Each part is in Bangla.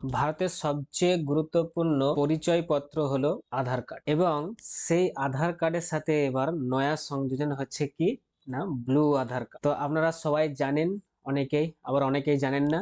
ভারতের সবচেয়ে গুরুত্বপূর্ণ পরিচয়পত্র হলো আধার কার্ড। এবং সেই আধার কার্ডের সাথে এবার নয়া সংযোজন হচ্ছে কি? না, ব্লু আধার কার্ড। তো আপনারা সবাই জানেন, অনেকেই, আবার অনেকেই জানেন না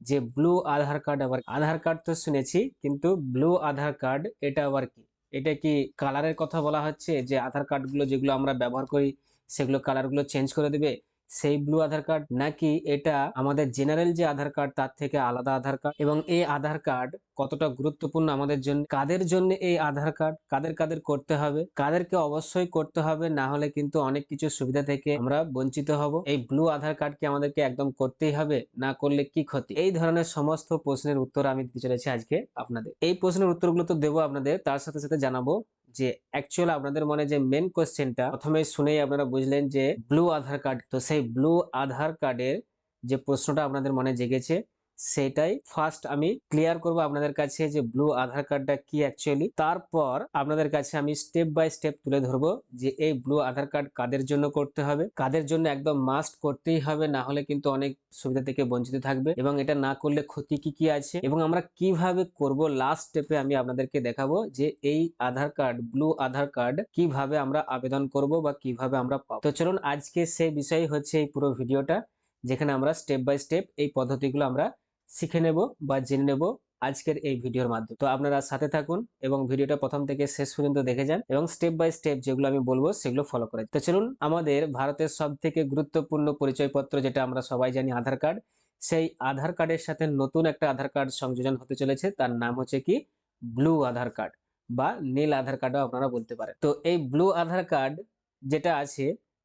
যে ব্লু আধার কার্ড আবার আধার কার্ড তো শুনেছি, কিন্তু ব্লু আধার কার্ড এটা আবার কি? এটা কি কালারের কথা বলা হচ্ছে যে আধার কার্ডগুলো যেগুলো আমরা ব্যবহার করি, সেগুলো কালারগুলো চেঞ্জ করে দেবে? সেই ব্লু আধার কার্ড নাকি এটা আমাদের জেনারেল যে আধার কার্ড তার থেকে আলাদা আধার কার্ড এবং এই আধার কার্ড কতটা গুরুত্বপূর্ণ আমাদের জন্য? কাদের জন্য এই আধার কার্ড কাদের কাদের করতে হবে? কাদেরকে অবশ্যই করতে হবে, না হলে কিন্তু অনেক কিছু সুবিধা থেকে আমরা বঞ্চিত হব। এই ব্লু আধার কার্ডকে আমাদেরকে একদম করতেই হবে, না করলে কি ক্ষতি? এই ধরনের সমস্ত প্রশ্নের উত্তর আমি দিতে চলেছি আজকে আপনাদের। এই প্রশ্নের উত্তরগুলো তো দেবো আপনাদের, তার সাথে সাথে জানাব যে অ্যাকচুয়াল আপনাদের মনে যে মেন কোশ্চেনটা প্রথমে শুনেই আপনারা বুঝলেন যে ব্লু আধার কার্ড তো সেই ব্লু আধার কার্ডের যে প্রশ্নটা আপনাদের মনে জেগেছে সেটাই। ফার্স্ট আমি ক্লিয়ার করব আপনাদের কাছে যে ব্লু আধার কার্ডটা কি অ্যাকচুয়ালি তারপর আপনাদের কাছে আমি স্টেপ বাই স্টেপ তুলে ধরবো যে এই ব্লু আধার কার্ড কাদের জন্য করতে হবে? কাদের জন্য একদম মাস্ট করতেই হবে? না হলে কিন্তু অনেক সুবিধা থেকে বঞ্চিত থাকবে। এবং এটা না করলে ক্ষতি কি কি আছে? এবং আমরা কীভাবে করব? লাস্ট স্টেপে আমি আপনাদেরকে দেখাবো যে এই Aadhaar card blue Aadhaar card কীভাবে আমরা আবেদন করব বা কীভাবে আমরা পাবো। তো চলুন আজকে সেই বিষয় হচ্ছে এই পুরো ভিডিওটা যেখানে আমরা স্টেপ বাই স্টেপ এই পদ্ধতিগুলো আমরা শিখে নেব বা জেনে নেব আজকের এই ভিডিওর মাধ্যমে। তো আপনারা সাথে থাকুন এবং ভিডিওটা প্রথম থেকে শেষ পর্যন্ত দেখে যান এবং স্টেপ বাই স্টেপ যেগুলো আমি বলব সেগুলো ফলো করে তো চলুন, আমাদের ভারতের সব থেকে গুরুত্বপূর্ণ পরিচয়পত্র যেটা আমরা সবাই জানি আধার কার্ড, সেই আধার কার্ডের সাথে নতুন একটা আধার কার্ড সংযোজন হতে চলেছে। তার নাম হচ্ছে কি? ব্লু আধার কার্ড বা নীল আধার কার্ডও আপনারা বলতে পারেন। তো এই ব্লু আধার কার্ড যেটা আছে,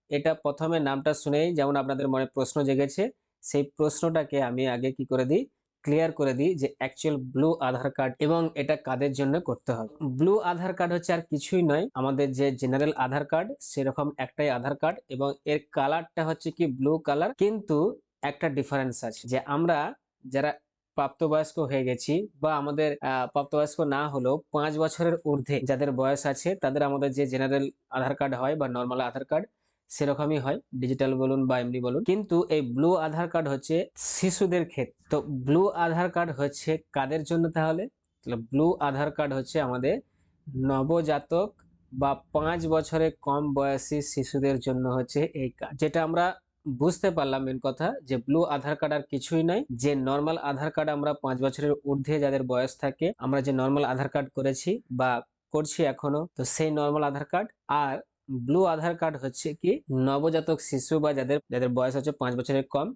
এটা প্রথমে নামটা শুনেই যেমন আপনাদের মনে প্রশ্ন জেগেছে সেই প্রশ্নটাকে আমি আগে কি করে দিই? ক্লিয়ার করে দিই যে অ্যাকচুয়াল ব্লু আধার কার্ড এবং এটা কাদের জন্য করতে হবে। ব্লু আধার কার্ড হচ্ছে আর কিছুই নয়, আমাদের যে জেনারেল আধার কার্ড সেরকম একটাই আধার কার্ড এবং এর কালারটা হচ্ছে কি ব্লু কালার কিন্তু একটা ডিফারেন্স আছে যে আমরা যারা প্রাপ্তবয়স্ক হয়ে গেছি বা আমাদের প্রাপ্তবয়স্ক না হলেও পাঁচ বছরের ঊর্ধ্বে যাদের বয়স আছে, তাদের আমাদের যে জেনারেল আধার কার্ড হয় বা নর্মাল আধার কার্ড সেরকমই হয় ডিজিটাল বলুন বা এমনি বলুন। কিন্তু এই ব্লু আধার কার্ড হচ্ছে শিশুদের ক্ষেত্রে তো ব্লু আধার কার্ড হচ্ছে কাদের জন্য তাহলে? ব্লু আধার কার্ড হচ্ছে আমাদের নবজাতক বা পাঁচ বছরের কম বয়সী শিশুদের জন্য হচ্ছে এই কার্ড যেটা আমরা বুঝতে পারলাম মেন কথা যে ব্লু আধার কার্ড আর কিছুই নয় যে নর্মাল আধার কার্ড আমরা পাঁচ বছরের ঊর্ধ্বে যাদের বয়স থাকে, আমরা যে নর্মাল আধার কার্ড করেছি বা করছি এখনও, তো সেই নর্মাল আধার কার্ড আর ব্লু আধার কার্ড হচ্ছে কি নবজাতক শিশু বা যাদের যাদের বয়স হচ্ছে পাঁচ বছরের কম,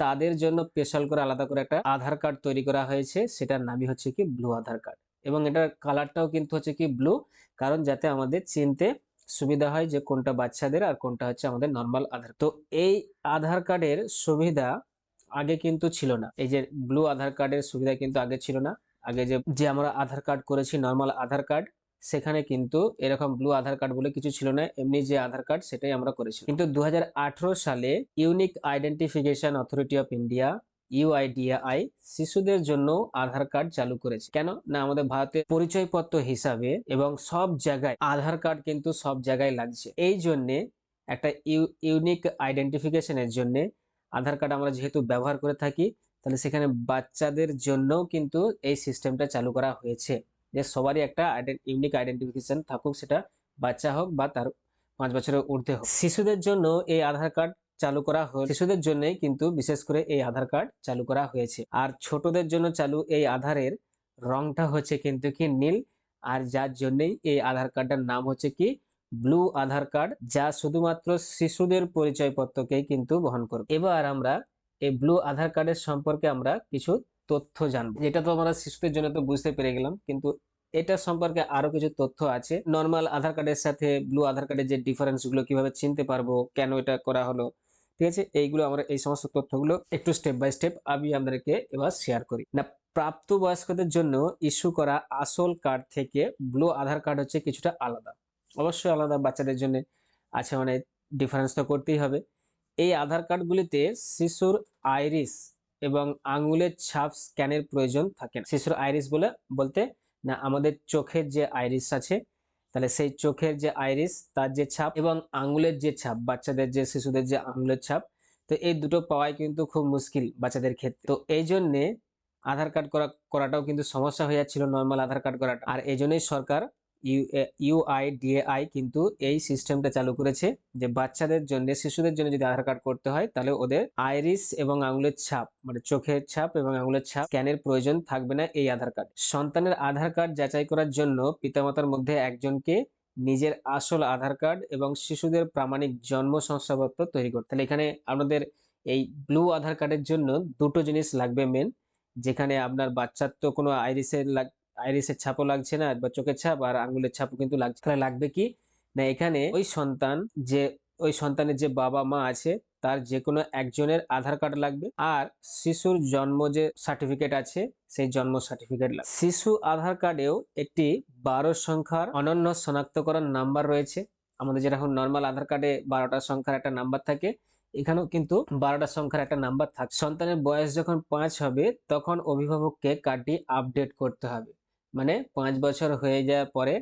তাদের জন্য স্পেশাল করে আলাদা করে একটা আধার কার্ড তৈরি করা হয়েছে। সেটার নামই হচ্ছে কি ব্লু আধার কার্ড এবং এটার কালারটাও কিন্তু হচ্ছে কি ব্লু কারণ যাতে আমাদের চিনতে সুবিধা হয় যে কোনটা বাচ্চাদের আর কোনটা হচ্ছে আমাদের নর্মাল আধার তো এই আধার কার্ডের সুবিধা আগে কিন্তু ছিল না। এই যে ব্লু আধার কার্ডের সুবিধা কিন্তু আগে ছিল না। আগে যে যে আমরা আধার কার্ড করেছি নর্মাল আধার কার্ড সেখানে কিন্তু এরকম ব্লু আধার কার্ড বলে কিছু ছিল না, এমনি যে আধার কার্ড সেটাই আমরা করেছি কিন্তু দু হাজার আঠারো সালে unique identification authority of India UIDAI শিশুদের জন্য আধার কার্ড চালু করেছে। কেন? না, আমাদের ভারতের পরিচয়পত্র হিসাবে এবং সব জায়গায় আধার কার্ড কিন্তু সব জায়গায় লাগছে। এই জন্যে একটা ইউনিক আইডেন্টিফিকেশনের জন্য আধার কার্ড আমরা যেহেতু ব্যবহার করে থাকি, তাহলে সেখানে বাচ্চাদের জন্যও কিন্তু এই সিস্টেমটা চালু করা হয়েছে। যে সবারই একটা ইউনিক আইডেন্টিফিকেশন থাকুক সেটা বাচ্চা হোক বা তার পাঁচ বছরের ঊর্ধ্বে হোক। শিশুদের জন্য এই আধার কার্ড চালু করা হয়েছে শিশুদের জন্যই কিন্তু বিশেষ করে এই আধার কার্ড চালু করা হয়েছে। আর ছোটদের জন্য চালু এই আধারের রংটা হচ্ছে কিন্তু কি নীল, আর যার জন্যই এই আধার কার্ডটার নাম হচ্ছে কি ব্লু আধার কার্ড যা শুধুমাত্র শিশুদের পরিচয়পত্রকেই কিন্তু বহন করবে। এবার আমরা এই ব্লু আধার কার্ডের সম্পর্কে আমরা কিছু তথ্য জানব। যেটা তো আমরা শিশুদের জন্য তো বুঝতে পেরে গেলাম, কিন্তু এটা সম্পর্কে আরও কিছু তথ্য আছে। নর্মাল আধার কার্ডের সাথে ব্লু আধার কার্ডের যে ডিফারেন্সগুলো কীভাবে চিনতে পারব, কেন এটা করা হলো, ঠিক আছে? এইগুলো আমরা, এই সমস্ত তথ্যগুলো একটু স্টেপ বাই স্টেপ আমি আপনাদেরকে এবার শেয়ার করি। না প্রাপ্তবয়স্কদের জন্য ইস্যু করা আসল কার্ড থেকে ব্লু আধার কার্ড হচ্ছে কিছুটা আলাদা। অবশ্যই আলাদা, বাচ্চাদের জন্য আছে মানে ডিফারেন্স তো করতেই হবে। এই আধার কার্ডগুলিতে শিশুর আইরিস এবং আঙুলের ছাপ স্ক্যানের প্রয়োজন থাকে না। শিশুর আইরিস বলে বলতে, না, আমাদের চোখের যে আইরিস আছে, তাহলে সেই চোখের যে আইরিস তার যে ছাপ এবং আঙুলের যে ছাপ, বাচ্চাদের যে, শিশুদের যে আঙুলের ছাপ, তো এই দুটো পাওয়াই কিন্তু খুব মুশকিল বাচ্চাদের ক্ষেত্রে। তো এই জন্যে আধার কার্ড করা, করাটাও কিন্তু সমস্যা হয়ে যাচ্ছিল নর্মাল আধার কার্ড করাটা। আর এই জন্যই সরকার ইউআইডিএআই কিন্তু এই সিস্টেমটা চালু করেছে যে বাচ্চাদের জন্য, শিশুদের জন্য যদি আধার কার্ড করতে হয়, তাহলে ওদের আইরিস এবং আঙুলের ছাপ মানে চোখের ছাপ এবং আঙুলের ছাপ স্ক্যানের প্রয়োজন থাকবে না এই আধার কার্ড। সন্তানের আধার কার্ড যাচাই করার জন্য পিতামাতার মধ্যে একজনকে নিজের আসল আধার কার্ড এবং শিশুদের প্রামাণিক জন্ম শংসাপত্র তৈরি করতে। তাহলে এখানে আপনাদের এই ব্লু আধার কার্ডের জন্য দুটো জিনিস লাগবে মেন যেখানে আপনার বাচ্চার তো কোনো আইরিসের আইরিসের ছাপও লাগছে না, বা চোখের ছাপ আর আঙ্গুলের ছাপও কিন্তু লাগছে তাহলে লাগবে কি? না, এখানে ওই সন্তান যে, ওই সন্তানের যে বাবা মা আছে, তার যে কোনো একজনের আধার কার্ড লাগবে। আর শিশুর জন্ম যে সার্টিফিকেট আছে, সেই জন্ম সার্টিফিকেট লাগবে। শিশু আধার কার্ডেও একটি বারো সংখ্যার অনন্য শনাক্তকরণ নাম্বার রয়েছে। আমাদের যেরকম নর্মাল আধার কার্ডে বারোটা সংখ্যার একটা নাম্বার থাকে, এখানেও কিন্তু বারোটা সংখ্যার একটা নাম্বার থাকে। সন্তানের বয়স যখন পাঁচ হবে, তখন অভিভাবককে কার্ডটি আপডেট করতে হবে। মানে পাঁচ বছর হয়ে যাওয়ার পরে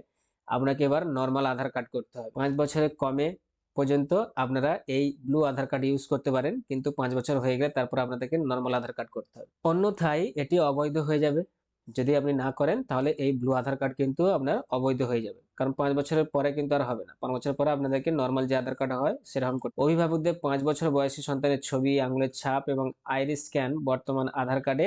আপনাকে এবার নর্মাল আধার কার্ড করতে হবে পাঁচ বছরের কমে পর্যন্ত আপনারা এই ব্লু আধার কার্ড ইউজ করতে পারেন, কিন্তু পাঁচ বছর হয়ে গেলে তারপর আপনাদেরকে নর্মাল আধার কার্ড করতে হবে। অন্যথায় এটি অবৈধ হয়ে যাবে। যদি আপনি না করেন, তাহলে এই ব্লু আধার কার্ড কিন্তু আপনার অবৈধ হয়ে যাবে। কারণ পাঁচ বছরের পরে কিন্তু আর হবে না। পাঁচ বছর পরে আপনাদেরকে নর্মাল যে আধার কার্ড হয়, সেরকম করতে অভিভাবকদের পাঁচ বছর বয়সী সন্তানের ছবি, আঙুলের ছাপ এবং আইরিস স্ক্যান বর্তমান আধার কার্ডে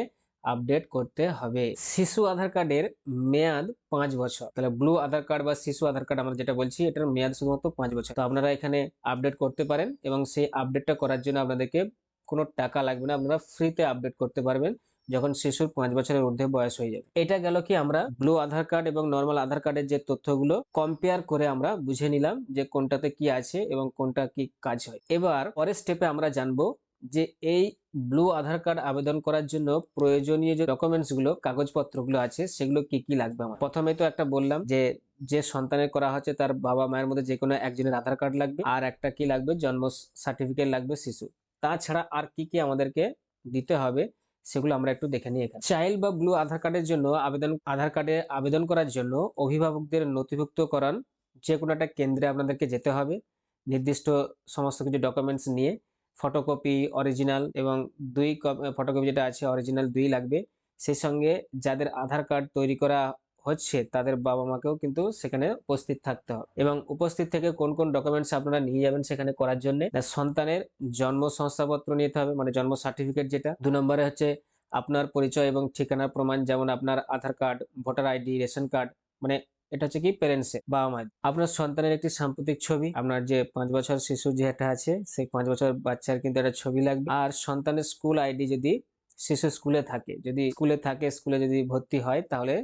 আপডেট করতে হবে। শিশু আধার কার্ডের মেয়াদ পাঁচ বছর। তাহলে ব্লু আধার কার্ড বা শিশু আধার কার্ড আমরা যেটা বলছি, এটার মেয়াদ শুধুমাত্র পাঁচ বছর। তো আপনারা এখানে আপডেট করতে পারেন এবং সেই আপডেটটা করার জন্য আপনাদেরকে কোনো টাকা লাগবে না। আপনারা ফ্রিতে আপডেট করতে পারবেন যখন শিশুর পাঁচ বছরের ঊর্ধ্বে বয়স হয়ে যাবে। এটা গেল কি আমরা ব্লু আধার কার্ড এবং নর্মাল আধার কার্ডের যে তথ্যগুলো কম্পেয়ার করে আমরা বুঝে নিলাম যে কোনটাতে কি আছে এবং কোনটা কি কাজ হয়। এবার পরের স্টেপে আমরা জানব যে এই ব্লু আধার কার্ড আবেদন করার জন্য প্রয়োজনীয় যে ডকুমেন্টসগুলো, কাগজপত্রগুলো আছে, সেগুলো কি কি লাগবে আমার? প্রথমে তো একটা বললাম যে যে সন্তানের করা হচ্ছে তার বাবা মায়ের মধ্যে যে কোনো একজনের আধার কার্ড লাগবে। আর একটা কি লাগবে? জন্ম সার্টিফিকেট লাগবে শিশু। তাছাড়া আর কি কি আমাদেরকে দিতে হবে, সেগুলো আমরা একটু দেখে নিই এখানে। চাইল্ড বা ব্লু আধার কার্ডের জন্য আবেদন, আধার কার্ডে আবেদন করার জন্য অভিভাবকদের নথিভুক্ত নথিভুক্তকরণ যে কোনো একটা কেন্দ্রে আপনাদেরকে যেতে হবে। নির্দিষ্ট সমস্ত কিছু ডকুমেন্টস নিয়ে ফটোকপি অরিজিনাল এবং দুই ফটোকপি যেটা আছে, অরিজিনাল দুই লাগবে। সেই সঙ্গে যাদের আধার কার্ড তৈরি করা হচ্ছে, তাদের বাবা মাকেও কিন্তু সেখানে উপস্থিত থাকতে হবে। এবং উপস্থিত থেকে কোন কোন ডকুমেন্টস আপনারা নিয়ে যাবেন সেখানে করার জন্য সন্তানের জন্ম সংস্থাপত্র নিতে হবে মানে জন্ম সার্টিফিকেট যেটা। দু নম্বরে হচ্ছে আপনার পরিচয় এবং ঠিকানার প্রমাণ, যেমন আপনার Aadhaar card, voter ID, ration card মানে এটা হচ্ছে কি প্যারেন্টসে বাবা মা আপনার সন্তানের একটি সাম্প্রতিক ছবি, আপনার যে পাঁচ বছর শিশু যেটা আছে, সেই পাঁচ বছর বাচ্চার কিন্তু একটা ছবি লাগবে। আর সন্তানের স্কুল আইডি যদি শিশু স্কুলে থাকে, যদি স্কুলে থাকে স্কুলে যদি ভর্তি হয়, তাহলে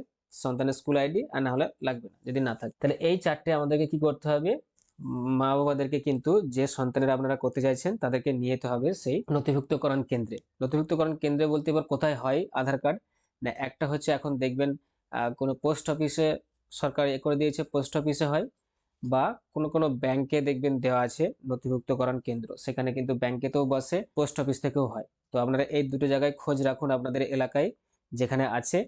সন্তানের স্কুল আইডি আর না হলে লাগবে না, যদি না থাকে। তাহলে এই চারটে আমাদেরকে কি করতে হবে? মা বাবাদেরকে কিন্তু যে সন্তানের আপনারা করতে চাইছেন, তাদেরকে নিয়ে যেতে হবে সেই নথিভুক্তকরণ কেন্দ্রে। নথিভুক্তকরণ কেন্দ্রে বলতে এবার কোথায় হয়? আধার কার্ড না, একটা হচ্ছে এখন দেখবেন কোনো পোস্ট অফিসে সরকার এ করে দিয়েছে পোস্ট অফিসে হয় বা কোনো কোনো ব্যাংকে দেখবেন দেওয়া আছে নথিভুক্তকরণ কেন্দ্র। সেখানে কিন্তু ব্যাংকেতেও বসে পোস্ট অফিস থেকেও হয়। তো আপনারা এই দুটো জায়গায় খোঁজ রাখুন আপনাদের এলাকায় যেখানে আছে।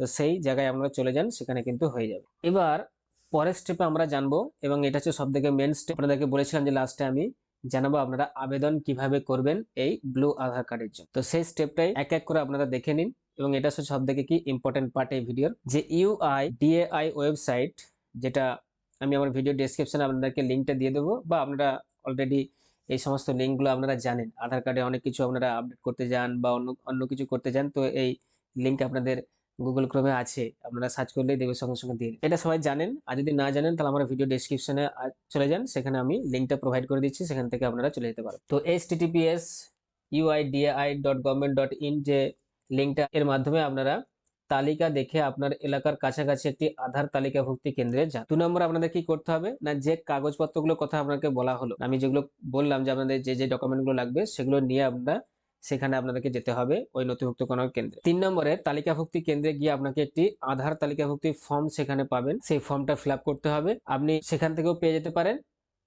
তো সেই জায়গায় আপনারা চলে যান, সেখানে কিন্তু হয়ে যাবে। এবার পরের স্টেপে আমরা জানব এবং এটা হচ্ছে সব থেকে মেন স্টেপ আপনাদেরকে বলেছিলাম যে লাস্টে আমি জানাব আপনারা আবেদন কীভাবে করবেন এই ব্লু আধার কার্ডের জন্য। তো সেই স্টেপটাই এক এক করে আপনারা দেখে নিন। এবং এটা হচ্ছে সব থেকে কি ইম্পর্টেন্ট পার্ট এই ভিডিওর যে ইউআই ডিএআই ওয়েবসাইট যেটা আমি আমার ভিডিও ডিসক্রিপশনে আপনাদেরকে লিঙ্কটা দিয়ে দেবো, বা আপনারা অলরেডি এই সমস্ত লিঙ্কগুলো আপনারা জানেন। আধার কার্ডে অনেক কিছু আপনারা আপডেট করতে যান, বা অন্য অন্য কিছু করতে যান, তো এই লিঙ্ক আপনাদের গুগল ক্রোমে আছে। আপনারা সার্চ করলেই দেবে সঙ্গে সঙ্গে দিয়ে এটা সবাই জানেন। আর যদি না জানেন, তাহলে আমার ভিডিও ডিসক্রিপশনে চলে যান। সেখানে আমি লিঙ্কটা প্রোভাইড করে দিচ্ছি, সেখান থেকে আপনারা চলে যেতে পারেন তো https UIDAI dot government dot in যে লিঙ্কটা এর মাধ্যমে আপনারা তালিকা দেখে আপনার এলাকার কাছাকাছি একটি আধার তালিকাভুক্তি কেন্দ্রে যান। দু নম্বর আপনাদের কি করতে হবে? না, যে কাগজপত্রগুলোর কথা আপনাকে বলা হলো, আমি যেগুলো বললাম যে আপনাদের যে যে ডকুমেন্টগুলো লাগবে, সেগুলো নিয়ে আপনারা সেখানে আপনাদেরকে যেতে হবে ওই নথিভুক্ত করার কেন্দ্রে। তিন নম্বরে তালিকাভুক্তি কেন্দ্রে গিয়ে আপনাকে একটি আধার তালিকাভুক্তি ফর্ম সেখানে পাবেন। সেই ফর্মটা ফিল করতে হবে। আপনি সেখান থেকেও পেয়ে যেতে পারেন।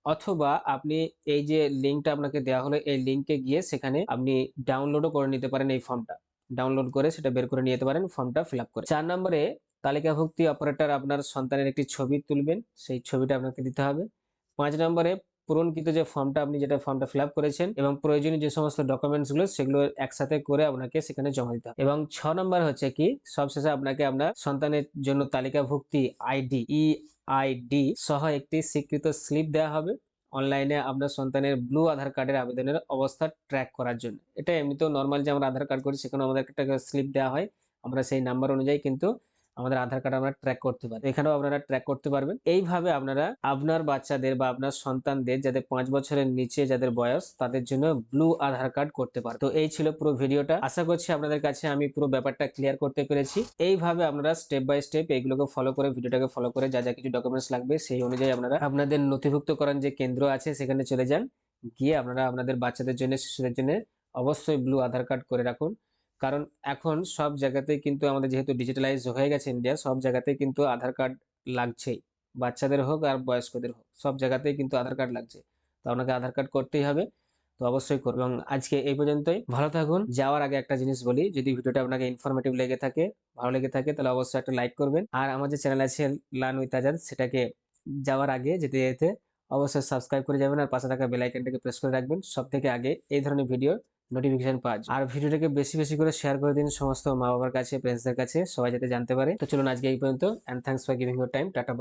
অথবা আপনি এই যে লিঙ্কটা আপনাকে দেওয়া হলো, এই লিঙ্কে গিয়ে সেখানে আপনি ডাউনলোডও করে নিতে পারেন এই ফর্মটা ডাউনলোড করে সেটা বের করে নিয়ে যেতে পারেন, ফর্মটা ফিল করে। চার নম্বরে তালিকাভুক্তি অপারেটর আপনার সন্তানের একটি ছবি তুলবেন, সেই ছবিটা আপনাকে দিতে হবে। পাঁচ নম্বরে পূরণকৃত যে ফর্মটা আপনি যেটা ফর্মটা ফিল করেছেন এবং প্রয়োজনীয় যে সমস্ত ডকুমেন্টসগুলো সেগুলো একসাথে করে আপনাকে সেখানে জমা দিতে হবে। এবং ছ নম্বর হচ্ছে কি, সবশেষে আপনাকে আপনার সন্তানের জন্য তালিকাভুক্তি আইডি, ই আইডি সহ একটি স্বীকৃত স্লিপ দেওয়া হবে। অনলাইনে আপনার সন্তানের ব্লু আধার কার্ডের আবেদনের অবস্থা ট্র্যাক করার জন্য। এটা এমনিতেও নর্মাল যে আমরা আধার কার্ড করি সেখানে আমাদের একটা স্লিপ দেওয়া হয়। আমরা সেই নাম্বার অনুযায়ী কিন্তু আমাদের আধার কার্ড আমরা ট্র্যাক করতে পারি। এখানেও আপনারা ট্র্যাক করতে পারবেন। এইভাবে আপনারা আপনার বাচ্চাদের বা আপনার সন্তানদের যাদের পাঁচ বছরের নিচে যাদের বয়স, তাদের জন্য ব্লু আধার কার্ড করতে পারে তো এই ছিল পুরো ভিডিওটা। আশা করছি আপনাদের কাছে আমি পুরো ব্যাপারটা ক্লিয়ার করতে পেরেছি। এইভাবে আপনারা স্টেপ বাই স্টেপ এইগুলোকে ফলো করে, ভিডিওটাকে ফলো করে যা যা কিছু ডকুমেন্টস লাগবে সেই অনুযায়ী আপনারা আপনাদের নথিভুক্ত নথিভুক্তকরণ যে কেন্দ্র আছে সেখানে চলে যান। গিয়ে আপনারা আপনাদের বাচ্চাদের জন্য, শিশুদের জন্য অবশ্যই ব্লু আধার কার্ড করে রাখুন। কারণ এখন সব জায়গাতেই কিন্তু আমাদের যেহেতু ডিজিটালাইজ হয়ে গেছে ইন্ডিয়া সব জায়গাতেই কিন্তু আধার কার্ড লাগছেই। বাচ্চাদের হোক আর বয়স্কদের হোক, সব জায়গাতেই কিন্তু আধার কার্ড লাগছে। তো আপনাকে আধার কার্ড করতেই হবে, তো অবশ্যই করুন এবং আজকে এই পর্যন্তই। ভালো থাকুন। যাওয়ার আগে একটা জিনিস বলি, যদি ভিডিওটা আপনাকে ইনফরমেটিভ লেগে থাকে, ভালো লেগে থাকে, তাহলে অবশ্যই একটা লাইক করবেন। আর আমার যে চ্যানেল আছে লান উইথ আজাদ সেটাকে যাওয়ার আগে, যেতে যেতে অবশ্যই সাবস্ক্রাইব করে যাবেন। আর পাশে থাকা বেল আইকনটাকে প্রেস করে রাখবেন। সব থেকে আগে এই ধরনের ভিডিও নোটিফিকেশন পাওয়া যায়। আর ভিডিওটাকে বেশি বেশি করে শেয়ার করে দিন সমস্ত মা বাবার কাছে ফ্রেন্ডসদের কাছে, সবাই যাতে জানতে পারে তো চলুন আজকে এই পর্যন্ত and thanks for giving your time tata